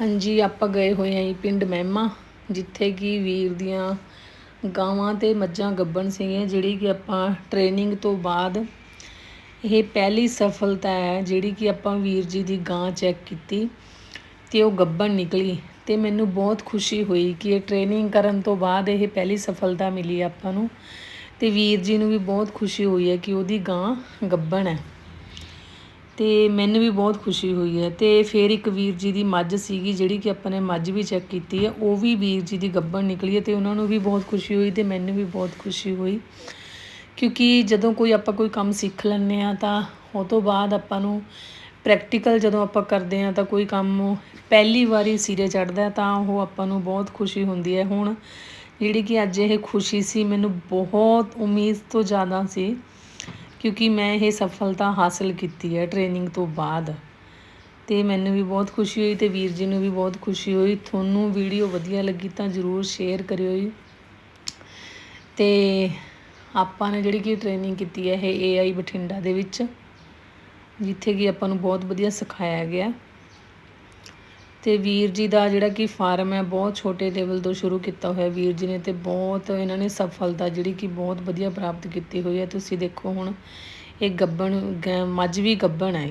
ਹਾਂਜੀ, ਆਪਾਂ ਗਏ ਹੋਏ ਆਂ ਜੀ ਪਿੰਡ ਮਹਿਮਾ, ਜਿੱਥੇ ਕਿ ਵੀਰ ਦੀਆਂ ਗਾਵਾਂ ਤੇ ਮੱਝਾਂ ਗੱਬਣ ਸੀਗੀਆਂ, ਜਿਹੜੀ ਕਿ ਆਪਾਂ ਟ੍ਰੇਨਿੰਗ ਤੋਂ ਬਾਅਦ ਇਹ ਪਹਿਲੀ ਸਫਲਤਾ ਹੈ, ਜਿਹੜੀ ਕਿ ਆਪਾਂ ਵੀਰ ਜੀ ਦੀ ਗਾਂ ਚੈੱਕ ਕੀਤੀ ਤੇ ਉਹ ਗੱਬਣ ਨਿਕਲੀ ਤੇ ਮੈਨੂੰ ਬਹੁਤ ਖੁਸ਼ੀ ਹੋਈ ਕਿ ਇਹ ਟ੍ਰੇਨਿੰਗ ਕਰਨ ਤੋਂ ਬਾਅਦ ਇਹ ਪਹਿਲੀ ਸਫਲਤਾ ਮਿਲੀ ਆਪਾਂ ਨੂੰ ਤੇ ਵੀਰ ਜੀ ਨੂੰ ਵੀ ਬਹੁਤ ਖੁਸ਼ੀ ਹੋਈ ਹੈ ਕਿ ਉਹਦੀ ਗਾਂ ਗੱਬਣ ਹੈ। ਅਤੇ ਮੈਨੂੰ ਵੀ ਬਹੁਤ ਖੁਸ਼ੀ ਹੋਈ ਹੈ। ਅਤੇ ਫਿਰ ਇੱਕ ਵੀਰ ਜੀ ਦੀ ਮੱਝ ਸੀਗੀ ਜਿਹੜੀ ਕਿ ਆਪਾਂ ਨੇ ਮੱਝ ਵੀ ਚੈੱਕ ਕੀਤੀ ਹੈ। ਉਹ ਵੀ ਵੀਰ ਜੀ ਦੀ ਗੱਬਣ ਨਿਕਲੀ ਹੈ ਅਤੇ ਉਹਨਾਂ ਨੂੰ ਵੀ ਬਹੁਤ ਖੁਸ਼ੀ ਹੋਈ ਅਤੇ ਮੈਨੂੰ ਵੀ ਬਹੁਤ ਖੁਸ਼ੀ ਹੋਈ। ਕਿਉਂਕਿ ਜਦੋਂ ਕੋਈ ਆਪਾਂ ਕੋਈ ਕੰਮ ਸਿੱਖ ਲੈਂਦੇ ਹਾਂ ਤਾਂ ਉਹ ਤੋਂ ਬਾਅਦ ਆਪਾਂ ਨੂੰ ਪ੍ਰੈਕਟੀਕਲ ਜਦੋਂ ਆਪਾਂ ਕਰਦੇ ਹਾਂ ਤਾਂ ਕੋਈ ਕੰਮ ਪਹਿਲੀ ਵਾਰੀ ਸਿਰੇ ਚੜਦਾ ਤਾਂ ਉਹ ਆਪਾਂ ਨੂੰ ਬਹੁਤ ਖੁਸ਼ੀ ਹੁੰਦੀ ਹੈ। ਹੁਣ ਜਿਹੜੀ ਕਿ ਅੱਜ ਇਹ ਖੁਸ਼ੀ ਸੀ, ਮੈਨੂੰ ਬਹੁਤ ਉਮੀਦ ਤੋਂ ਜ਼ਿਆਦਾ ਸੀ। ਕਿਉਂਕਿ ਮੈਂ ਇਹ ਸਫਲਤਾ ਹਾਸਲ ਕੀਤੀ ਹੈ ਟ੍ਰੇਨਿੰਗ ਤੋਂ ਬਾਅਦ। ਤੇ ਮੈਨੂੰ ਵੀ ਬਹੁਤ ਖੁਸ਼ੀ ਹੋਈ ਤੇ ਵੀਰ ਜੀ ਨੂੰ ਵੀ ਬਹੁਤ ਖੁਸ਼ੀ ਹੋਈ। ਤੁਹਾਨੂੰ ਵੀਡੀਓ ਵਧੀਆ ਲੱਗੀ ਤਾਂ ਜਰੂਰ ਸ਼ੇਅਰ ਕਰਿਓ ਜੀ। ਤੇ ਆਪਾਂ ਨੇ ਜਿਹੜੀ ਕਿ ਟ੍ਰੇਨਿੰਗ ਕੀਤੀ ਹੈ ਇਹ AI ਬਠਿੰਡਾ ਦੇ ਵਿੱਚ, ਜਿੱਥੇ ਕਿ ਆਪਾਂ ਨੂੰ ਬਹੁਤ ਵਧੀਆ ਸਿਖਾਇਆ ਗਿਆ। ਤੇ ਵੀਰ ਜੀ ਦਾ ਜਿਹੜਾ ਕਿ ਫਾਰਮ ਹੈ, ਬਹੁਤ ਛੋਟੇ ਲੈਵਲ ਤੋਂ ਸ਼ੁਰੂ ਕੀਤਾ ਹੋਇਆ ਵੀਰ ਜੀ ਨੇ ਤੇ ਬਹੁਤ ਇਹਨਾਂ ਨੇ ਸਫਲਤਾ ਜਿਹੜੀ ਕਿ ਬਹੁਤ ਵਧੀਆ ਪ੍ਰਾਪਤ ਕੀਤੀ ਹੋਈ ਹੈ। ਤੁਸੀਂ ਦੇਖੋ ਹੁਣ, ਇਹ ਗੱਬਣ, ਗੈ- ਮੱਝ ਵੀ ਗੱਬਣ ਹੈ।